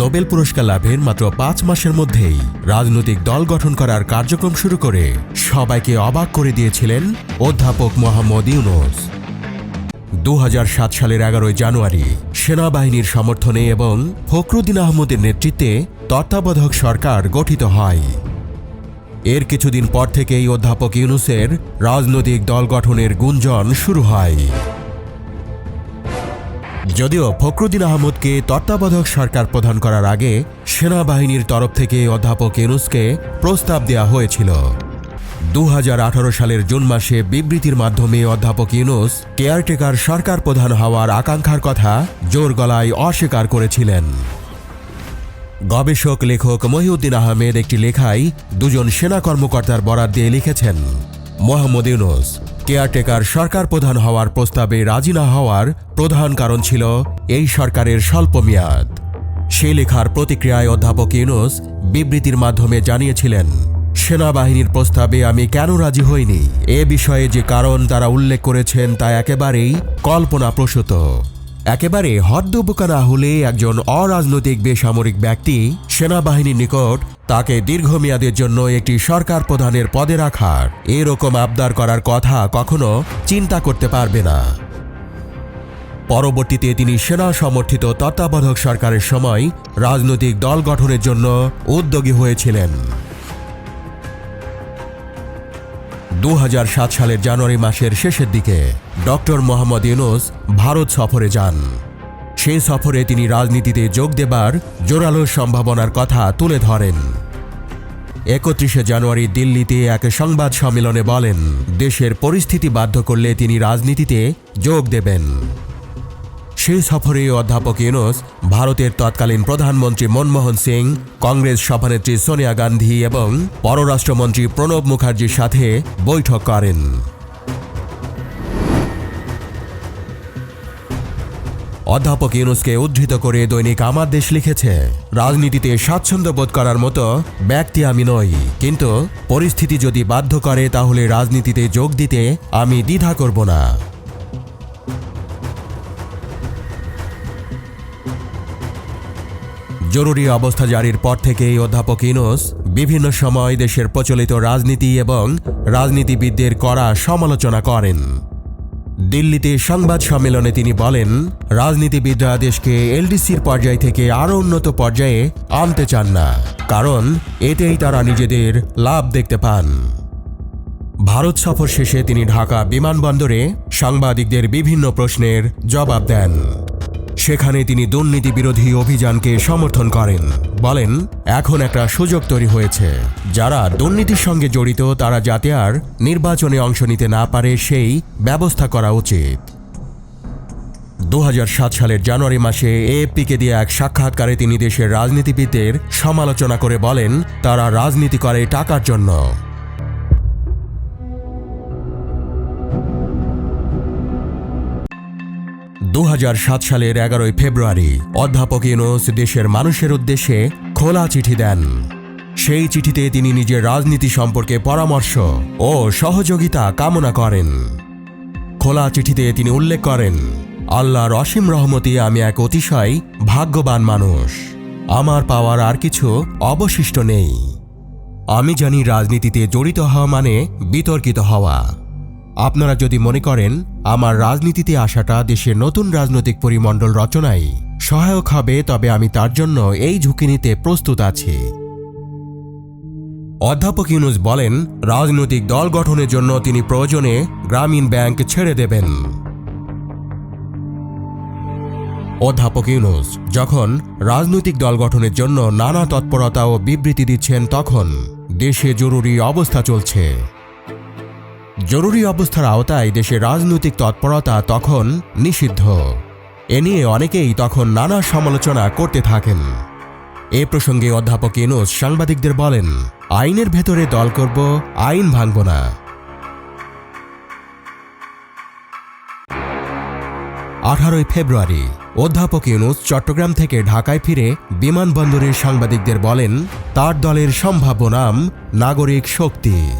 Nobel পুরস্কার লাভের মাত্র পাঁচ মাসের মধ্যেই রাজনৈতিক দল গঠন করার কার্যক্রম শুরু করে সবাইকে অবাক করে দিয়েছিলেন অধ্যাপক মোহাম্মদ ইউনুস। দু হাজার সাত সালের এগারোই জানুয়ারি সেনাবাহিনীর সমর্থনে এবং ফখরুদ্দিন আহমদের নেতৃত্বে তত্ত্বাবধায়ক সরকার গঠিত হয়। এর কিছুদিন পর থেকেই অধ্যাপক ইউনুসের রাজনৈতিক দল গঠনের গুঞ্জন শুরু হয়। যদিও ফখরুদ্দিন আহমদকে তত্ত্বাবধায়ক সরকার প্রদান করার আগে সেনাবাহিনীর তরফ থেকে অধ্যাপক ইউনুসকে প্রস্তাব দেওয়া হয়েছিল। দু হাজার আঠারো সালের জুন মাসে বিবৃতির মাধ্যমে অধ্যাপক ইউনুস কেয়ারটেকার সরকার প্রধান হওয়ার আকাঙ্ক্ষার কথা জোর গলায় অস্বীকার করেছিলেন। গবেষক লেখক মহিউদ্দিন আহমেদ একটি লেখায় দুজন সেনা কর্মকর্তার বরাত দিয়ে লিখেছেন, মোহাম্মদ ইউনুস কেয়ারটেকার সরকার প্রধান হওয়ার প্রস্তাবে রাজি না হওয়ার প্রধান কারণ ছিল এই সরকারের স্বল্প মেয়াদ। সেই লেখার প্রতিক্রিয়ায় অধ্যাপক ইউনুস বিবৃতির মাধ্যমে জানিয়েছিলেন, সেনাবাহিনীর প্রস্তাবে আমি কেন রাজি হইনি? এ বিষয়ে যে কারণ তারা উল্লেখ করেছেন তা একেবারেই কল্পনাপ্রসূত। একেবারে হদ্দবোকা না হলে একজন অরাজনৈতিক বেসামরিক ব্যক্তি সেনাবাহিনীর নিকট তাকে দীর্ঘমেয়াদের জন্য একটি সরকার প্রধানের পদে রাখার এরকম আবদার করার কথা কখনো চিন্তা করতে পারবে না। পরবর্তীতে তিনি সেনা সমর্থিত তত্ত্বাবধায়ক সরকারের সময় রাজনৈতিক দল গঠনের জন্য উদ্যোগী হয়েছিলেন। দু হাজার সাত সালের জানুয়ারি মাসের শেষের দিকে ডক্টর মোহাম্মদ ইউনুস ভারত সফরে যান। সেই সফরে তিনি রাজনীতিতে যোগ দেবার জোরালো সম্ভাবনার কথা তুলে ধরেন। একত্রিশে জানুয়ারি দিল্লিতে এক সংবাদ সম্মেলনে বলেন, দেশের পরিস্থিতি বাধ্য করলে তিনি রাজনীতিতে যোগ দেবেন। সেই সফরে অধ্যাপক ইউনুস, ভারতের তৎকালীন প্রধানমন্ত্রী মনমোহন সিং, কংগ্রেস সভানেত্রী সোনিয়া গান্ধী এবং পররাষ্ট্রমন্ত্রী প্রণব মুখার্জির সাথে বৈঠক করেন। অধ্যাপক ইউনুসকে উদ্ধৃত করে দৈনিক আমার দেশ লিখেছে, রাজনীতিতে স্বাচ্ছন্দ্য বোধ করার মতো ব্যক্তি আমি নই। কিন্তু পরিস্থিতি যদি বাধ্য করে, তাহলে রাজনীতিতে যোগ দিতে আমি দ্বিধা করব না। জরুরি অবস্থা জারির পর থেকেই অধ্যাপক ইনোস বিভিন্ন সময় দেশের প্রচলিত রাজনীতি এবং রাজনীতিবিদদের করা সমালোচনা করেন। দিল্লিতে সংবাদ সম্মেলনে তিনি বলেন, রাজনীতিবিদরা দেশকে এলডিসির পর্যায় থেকে আরও উন্নত পর্যায়ে আনতে চান না, কারণ এতেই তারা নিজেদের লাভ দেখতে পান। ভারত সফর শেষে তিনি ঢাকা বিমানবন্দরে সাংবাদিকদের বিভিন্ন প্রশ্নের জবাব দেন। সেখানে তিনি দুর্নীতি বিরোধী অভিযানকে সমর্থন করেন। বলেন, এখন একটা সুযোগ তৈরি হয়েছে। যারা দুর্নীতির সঙ্গে জড়িত, তারা যাতে আর নির্বাচনে অংশ নিতে না পারে, সেই ব্যবস্থা করা উচিত। দু হাজার সাত সালের জানুয়ারি মাসে এএফপিকে দিয়ে এক সাক্ষাৎকারে তিনি দেশের রাজনীতিবিদদের সমালোচনা করে বলেন, তারা রাজনীতি করে টাকার জন্য। দু হাজার সাত সালের এগারোই ফেব্রুয়ারি অধ্যাপক ইউনুস দেশের মানুষের উদ্দেশ্যে খোলা চিঠি দেন। সেই চিঠিতে তিনি নিজের রাজনীতি সম্পর্কে পরামর্শ ও সহযোগিতা কামনা করেন। খোলা চিঠিতে তিনি উল্লেখ করেন, আল্লাহর অসীম রহমতি আমি এক অতিশয় ভাগ্যবান মানুষ। আমার পাওয়ার আর কিছু অবশিষ্ট নেই। আমি জানি রাজনীতিতে জড়িত হওয়া মানে বিতর্কিত হওয়া। আপনারা যদি মনে করেন, আমার রাজনীতিতে আসাটা দেশের নতুন রাজনৈতিক পরিমণ্ডল রচনায় সহায়ক হবে, তবে আমি তার জন্য এই ঝুঁকি নিতে প্রস্তুত আছি। অধ্যাপক ইউনুস বলেন, রাজনৈতিক দল গঠনের জন্য তিনি প্রয়োজনে গ্রামীণ ব্যাংক ছেড়ে দেবেন। অধ্যাপক ইউনুস, যখন রাজনৈতিক দল গঠনের জন্য নানা তৎপরতা ও বিবৃতি দিচ্ছেন, তখন দেশে জরুরি অবস্থা চলছে। জরুরি অবস্থার আওতায় দেশে রাজনৈতিক তৎপরতা তখন নিষিদ্ধ। এ নিয়ে অনেকেই তখন নানা সমালোচনা করতে থাকেন। এ প্রসঙ্গে অধ্যাপক ইনুস সাংবাদিকদের বলেন, আইনের ভেতরে দল করব, আইন ভাঙব না। আঠারোই ফেব্রুয়ারি, অধ্যাপক ইউনুস চট্টগ্রাম থেকে ঢাকায় ফিরে বিমানবন্দরের সাংবাদিকদের বলেন, তার দলের সম্ভাব্য নাম নাগরিক শক্তি।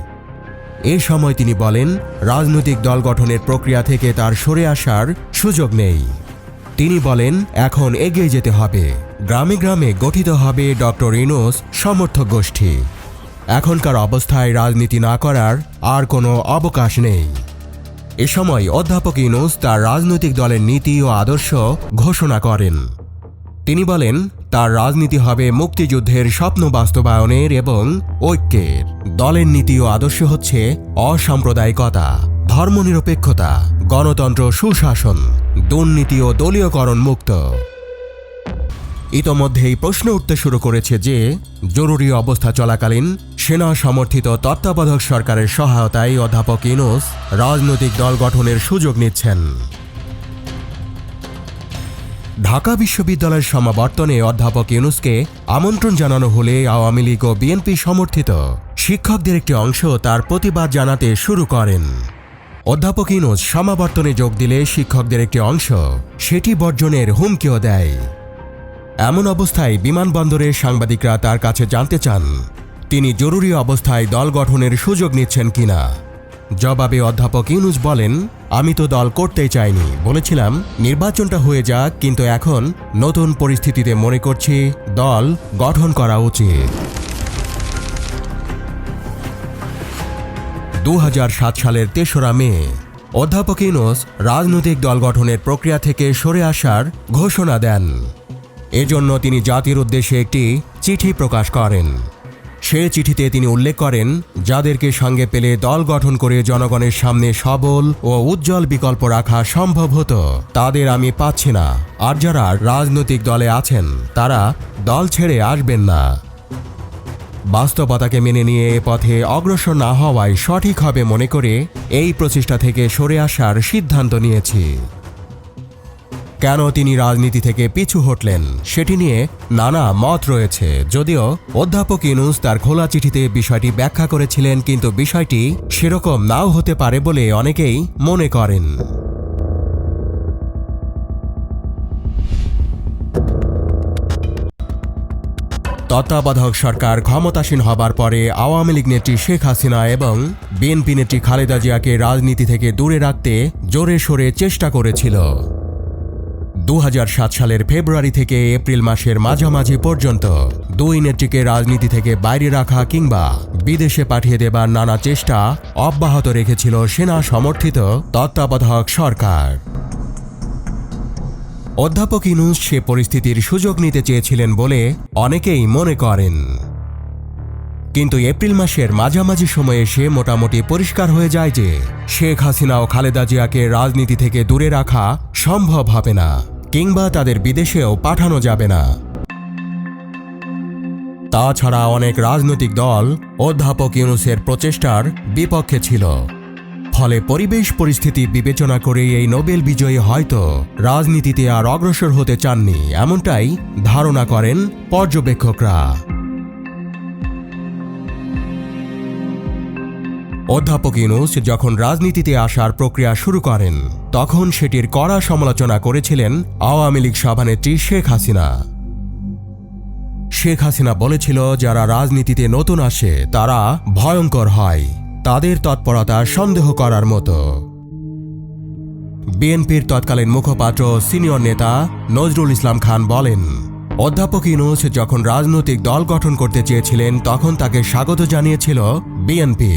এ সময় তিনি বলেন, রাজনৈতিক দল গঠনের প্রক্রিয়া থেকে তার সরে আসার সুযোগ নেই। তিনি বলেন, এখন এগিয়ে যেতে হবে। গ্রামে গ্রামে গঠিত হবে ডক্টর ইনোস সমর্থক গোষ্ঠী। এখনকার অবস্থায় রাজনীতি না করার আর কোনো অবকাশ নেই। এ সময় অধ্যাপক ইনোস তার রাজনৈতিক দলের নীতি ও আদর্শ ঘোষণা করেন। তিনি বলেন, তার রাজনীতি হবে মুক্তিযুদ্ধের স্বপ্ন বাস্তবায়নের এবং ঐক্যের। দলের নীতি ও আদর্শ হচ্ছে অসাম্প্রদায়িকতা, ধর্মনিরপেক্ষতা, গণতন্ত্র সুশাসন, দুর্নীতি ও দলীয়করণ মুক্ত। ইতোমধ্যেই প্রশ্ন উঠতে শুরু করেছে যে, জরুরি অবস্থা চলাকালীন সেনা সমর্থিত তত্ত্বাবধায়ক সরকারের সহায়তায় অধ্যাপক ইনোস রাজনৈতিক দল গঠনের সুযোগ নিচ্ছেন। ঢাকা বিশ্ববিদ্যালয়ের সমাবর্তনে অধ্যাপক ইউনুসকে আমন্ত্রণ জানানো হলে আওয়ামী লীগ ও বিএনপি সমর্থিত। শিক্ষকদের একটি অংশ তার প্রতিবাদ জানাতে শুরু করেন। অধ্যাপক ইউনুস সমাবর্তনে যোগ দিলে শিক্ষকদের একটি অংশ সেটি বর্জনের হুমকিও দেয়। এমন অবস্থায় বিমানবন্দরে সাংবাদিকরা তার কাছে জানতে চান, তিনি জরুরি অবস্থায় দল গঠনের সুযোগ নিচ্ছেন কিনা। জবাবে অধ্যাপক ইনুজ বলেন, আমি তো দল করতেই চাইনি। বলেছিলাম, নির্বাচনটা হয়ে যাক, কিন্তু এখন নতুন পরিস্থিতিতে মনে করছি দল গঠন করা উচিত। দু হাজার সাত সালের তেসরা মে, অধ্যাপক ইনোস রাজনৈতিক দল গঠনের প্রক্রিয়া থেকে সরে আসার ঘোষণা দেন। এজন্য তিনি জাতির উদ্দেশ্যে একটি চিঠি প্রকাশ করেন। সে চিঠিতে তিনি উল্লেখ করেন, যাদেরকে সঙ্গে পেলে দল গঠন করে জনগণের সামনে সবল ও উজ্জ্বল বিকল্প রাখা সম্ভব হতো। তাদের আমি পাচ্ছি না। আর যারা রাজনৈতিক দলে আছেন, তারা দল ছেড়ে আসবেন না। বাস্তবতাকে মেনে নিয়ে এ পথে অগ্রসর না হওয়ায় সঠিক হবে মনে করে এই প্রচেষ্টা থেকে সরে আসার সিদ্ধান্ত নিয়েছি। কেন তিনি রাজনীতি থেকে পিছু হটলেন, সেটি নিয়ে নানা মত রয়েছে। যদিও অধ্যাপক ইনুস তার খোলা চিঠিতে বিষয়টি ব্যাখ্যা করেছিলেন, কিন্তু বিষয়টি সেরকম নাও হতে পারে বলে অনেকেই মনে করেন। তত্ত্বাবধায়ক সরকার ক্ষমতাসীন হবার পরে আওয়ামী লীগ নেত্রী শেখ হাসিনা এবং বিএনপি নেত্রী খালেদা জিয়াকে রাজনীতি থেকে দূরে রাখতে জোরে সোরে চেষ্টা করেছিল। দু হাজার সাত সালের ফেব্রুয়ারি থেকে এপ্রিল মাসের মাঝামাঝি পর্যন্ত দুই নেত্রীকে রাজনীতি থেকে বাইরে রাখা কিংবা বিদেশে পাঠিয়ে দেবার নানা চেষ্টা অব্যাহত রেখেছিল সেনা সমর্থিত তত্ত্বাবধায়ক সরকার। অধ্যাপক ইনুস সে পরিস্থিতির সুযোগ নিতে চেয়েছিলেন বলে অনেকেই মনে করেন। কিন্তু এপ্রিল মাসের মাঝামাঝি সময়ে সে মোটামুটি পরিষ্কার হয়ে যায় যে শেখ হাসিনা ও খালেদা জিয়াকে রাজনীতি থেকে দূরে রাখা সম্ভব হবে না, কিংবা তাদের বিদেশেও পাঠানো যাবে না। তাছাড়া অনেক রাজনৈতিক দল অধ্যাপক ইউনুসের প্রচেষ্টার বিপক্ষে ছিল। ফলে পরিবেশ পরিস্থিতি বিবেচনা করে এই নোবেল বিজয়ী হয়তো রাজনীতিতে আর অগ্রসর হতে চাননি, এমনটাই ধারণা করেন পর্যবেক্ষকরা। অধ্যাপক ইউনুস যখন রাজনীতিতে আসার প্রক্রিয়া শুরু করেন, তখন সেটির কড়া সমালোচনা করেছিলেন আওয়ামী লীগ সভানেত্রী শেখ হাসিনা। শেখ হাসিনা বলেছিল, যারা রাজনীতিতে নতুন আসে, তারা ভয়ঙ্কর হয়। তাদের তৎপরতা সন্দেহ করার মতো। বিএনপির তৎকালীন মুখপাত্র সিনিয়র নেতা নজরুল ইসলাম খান বলেন, অধ্যাপক ইনুস যখন রাজনৈতিক দল গঠন করতে চেয়েছিলেন, তখন তাকে স্বাগত জানিয়েছিল বিএনপি।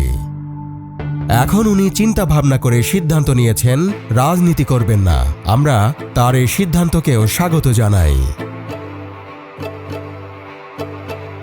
এখন উনি চিন্তা ভাবনা করে সিদ্ধান্ত নিয়েছেন, রাজনীতি করবেন না। আমরা তার এই সিদ্ধান্তকেও স্বাগত জানাই।